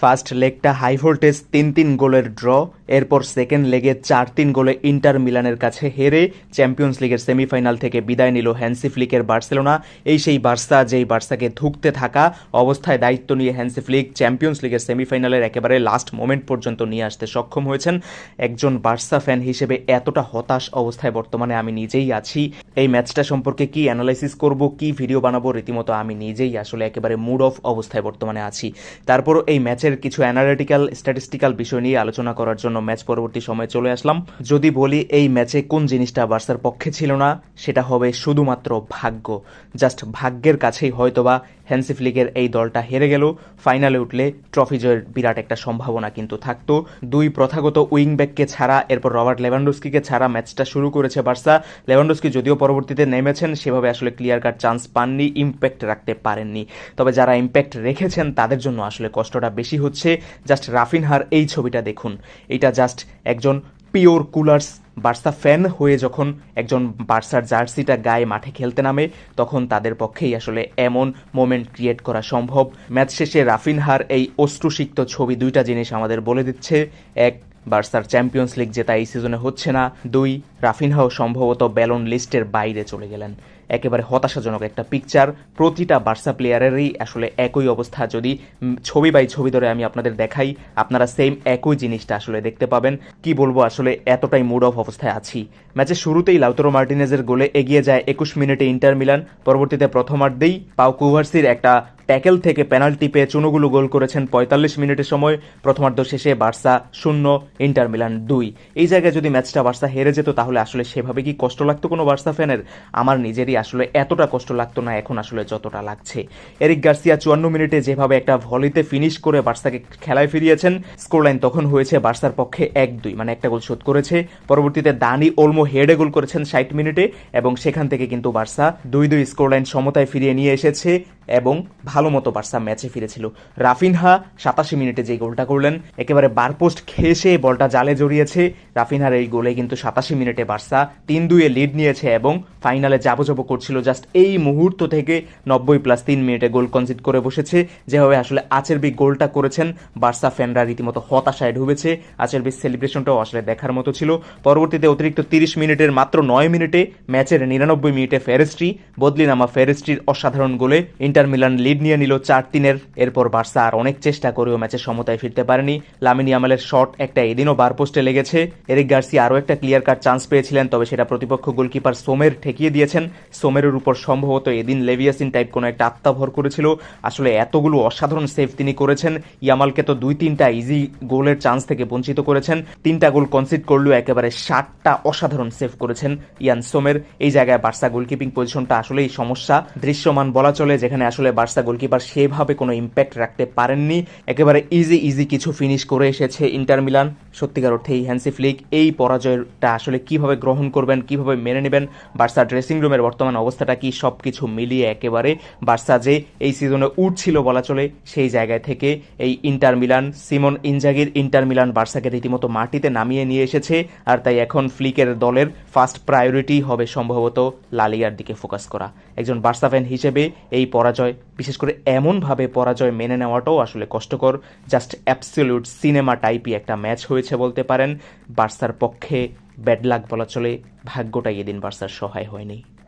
First লেগটা high voltage তিন তিন গোলের ড্র। এরপর সেকেন্ড লেগে চার তিন গোলে ইন্টার মিলানের কাছে হেরে চ্যাম্পিয়ন্স লিগের সেমিফাইনাল থেকে বিদায় নিল হ্যান্সি ফ্লিকের বার্সেলোনা। এই সেই বার্সা, যেই বার্সাকে ধুঁকতে থাকা অবস্থায় দায়িত্ব নিয়ে হ্যান্সি ফ্লিক চ্যাম্পিয়ন্স লিগের সেমিফাইনালের একেবারে লাস্ট মোমেন্ট পর্যন্ত নিয়ে আসতে সক্ষম হয়েছেন। একজন বার্সা ফ্যান হিসেবে এতটা হতাশ অবস্থায় বর্তমানে আমি নিজেই আছি। এই ম্যাচটা সম্পর্কে কি অ্যানালাইসিস করব, কি ভিডিও বানাবো, রীতিমতো আমি নিজেই আসলে একেবারে মুড অফ অবস্থায় বর্তমানে আছি। তারপরও এই ম্যাচের কিছু অ্যানালিটিক্যাল স্ট্যাটিস্টিক্যাল বিষয় নিয়ে আলোচনা করার জন্য ম্যাচ পরবর্তী সময়ে চলে আসলাম। যদি বলি এই ম্যাচে কোন জিনিসটা বার্সার পক্ষে ছিল না, সেটা হবে শুধুমাত্র ভাগ্য। জাস্ট ভাগ্যের কাছেই হয়তোবা হ্যান্সি ফ্লিকের এই দলটা হেরে গেল। ফাইনালে উঠলে ট্রফি জয়ের বিরাট একটা সম্ভাবনা কিন্তু থাকতো। দুই প্রথাগত উইংব্যাককে ছাড়া, এরপর রবার্ট লেভানডোস্কিকে ছাড়া ম্যাচটা শুরু করেছে বার্সা। লেভানডোস্কি যদিও পরবর্তীতে নেমেছেন, সেভাবে আসলে ক্লিয়ার কাট চান্স পাননি, ইম্প্যাক্ট রাখতে পারেননি। তবে যারা ইম্প্যাক্ট রেখেছেন, তাদের জন্য আসলে কষ্টটা বেশি হচ্ছে। জাস্ট রাফিনহার এই ছবিটা দেখুন। এটা জাস্ট একজন পিওর কুলার্স বার্সা ফ্যান হয়ে যখন একজন বার্সার জার্সিটা গায়ে মাঠে খেলতে নামে, তখন তাদের পক্ষেই আসলে এমন মোমেন্ট ক্রিয়েট করা সম্ভব। ম্যাচ শেষে রাফিনহার এই অশ্রুসিক্ত ছবি দুইটা জিনিস আমাদের বলে দিচ্ছে। এক, বার্সার চ্যাম্পিয়ন্স লিগ জেতা এই সিজনে হচ্ছে না। দুই, রাফিনহাও সম্ভবত ব্যালন লিস্টের বাইরে চলে গেলেন। একেবারে হতাশাজনক একটা পিকচার প্রতিটা বার্সা প্লেয়ারেরই আসলে একই অবস্থা। যদি ছবি বাই ছবি ধরে আমি আপনাদের দেখাই, আপনারা সেম একই জিনিসটা আসলে দেখতে পাবেন। কি বলব, আসলে এতটাই মুড অফ অবস্থায় আছি। ম্যাচের শুরুতেই লাউতরো মার্টিনেজের গোলে এগিয়ে যায় একুশ মিনিটে ইন্টার মিলান পরবর্তীতে প্রথমার্ধেই পাও কুভার্সির একটা ট্যাকেল থেকে পেনাল্টি পেয়ে চুনুগুলো গোল করেছেন পঁয়তাল্লিশ মিনিটের সময়। প্রথমার্ধ শেষে বার্সা শূন্য ইন্টার মিলান দুই। এই জায়গায় যদি ম্যাচটা বার্সা হেরে যেত, তাহলে আসলে সেভাবে কি কষ্ট লাগতো কোনো বার্সা ফ্যানের আমার নিজেরই আসলে এতটা কষ্ট লাগতো না, এখন আসলে যতটা লাগছে। এরিক গার্সিয়া চুয়ান্ন মিনিটে যেভাবে একটা ভলিতে ফিনিশ করে বার্সাকে খেলায় ফিরিয়েছেন স্কোরলাইন তখন হয়েছে বার্সার পক্ষে এক দুই মানে একটা গোল শোধ করেছে। পরবর্তীতে দানি ওলমো হেডে গোল করেছেন ষাট মিনিটে এবং সেখান থেকে কিন্তু বার্সা দুই দুই স্কোরলাইন সমতায় ফিরিয়ে নিয়ে এসেছে। এবং ভালো মতো বার্সা ম্যাচে ফিরেছিল। রাফিনহা সাতাশি মিনিটে যে গোলটা করলেন, একেবারে বার বারপোস্ট খেসে বলটা জালে জড়িয়েছে। রাফিনহার এই গোলে কিন্তু সাতাশি মিনিটে বার্সা তিন দুয়ে লিড নিয়েছে এবং ফাইনালে যাব যাব করছিল জাস্ট এই মুহূর্ত থেকে নব্বই প্লাস তিন মিনিটে গোল কনসিড করে বসেছে। যেভাবে আসলে আচেরবি গোলটা করেছেন, বার্সা ফ্যানরা রীতিমতো হতাশায় ডুবেছে। আচেরবির সেলিব্রেশনটাও আসলে দেখার মতো ছিল। পরবর্তীতে অতিরিক্ত তিরিশ মিনিটের মাত্র নয় মিনিটে ম্যাচের নিরানব্বই মিনিটে ফেরেস্ট্রি বদলি নামা ফেরেস্ট্রির অসাধারণ গোলে ইন্টার মিলান লিড নিয়ে নিল চার তিনের। এরপর বার্সা আর অনেক চেষ্টা করেও ম্যাচের সমতায় ফিরতে পারেনি। লামিনী আমালের শট একটা এদিনও বার পোস্টে লেগেছে। এরিক গার্সি আরও একটা ক্লিয়ার কাট চান্স পেয়েছিলেন, তবে সেটা প্রতিপক্ষ গোলকিপার সোমের ঠেকিয়ে দিয়েছেন। সোমেরের উপর সম্ভবত এদিন লেভিয়াসিন টাইপ কোনো একটা আত্মাভর করেছিল। আসলে এতগুলো অসাধারণ সেভ তিনি করেছেন। ইয়ামালকে তো দুই তিনটা ইজি গোলের চান্স থেকে বঞ্চিত করেছেন। তিনটা গোল কনসিড করলেও একেবারে ষাটটা অসাধারণ সেভ করেছেন ইয়ান সোমের। এই জায়গায় বার্সা গোলকিপিং পজিশনটা আসলেই সমস্যা। দৃশ্যমান বলা চলে, যেখানে আসলে বার্সা গোলকিপার সেভাবে কোনো ইম্প্যাক্ট রাখতে পারেননি। একেবারে ইজি ইজি কিছু ফিনিশ করে এসেছে ইন্টার মিলান। সত্যিকার অর্থেই হ্যান্সি ফ্লিক এই পরাজয়টা আসলে কীভাবে গ্রহণ করবেন, কীভাবে মেনে নেবেন, বার্সা ড্রেসিং রুমের বর্তমান অবস্থাটা কি সব কিছু মিলিয়ে একেবারে বার্সা যে এই সিজনে উঠছিল বলা চলে, সেই জায়গায় থেকে এই ইন্টার মিলান, সিমন ইনজাগির ইন্টার মিলান বার্সাকে রীতিমতো মাটিতে নামিয়ে নিয়ে এসেছে। আর তাই এখন ফ্লিকের দলের ফার্স্ট প্রায়োরিটি হবে সম্ভবত লালিগার দিকে ফোকাস করা। একজন বার্সা ফ্যান হিসেবে এই পরাজয়, বিশেষ করে এমনভাবে পরাজয় মেনে নেওয়াটাও আসলে কষ্টকর। জাস্ট অ্যাপসলিউট সিনেমা টাইপই একটা ম্যাচ হয়েছে বলতে পারেন। বার্সার পক্ষে ব্যাড লাক বলা চলে, ভাগ্যটাই এদিন বার্সার সহায় হয়নি।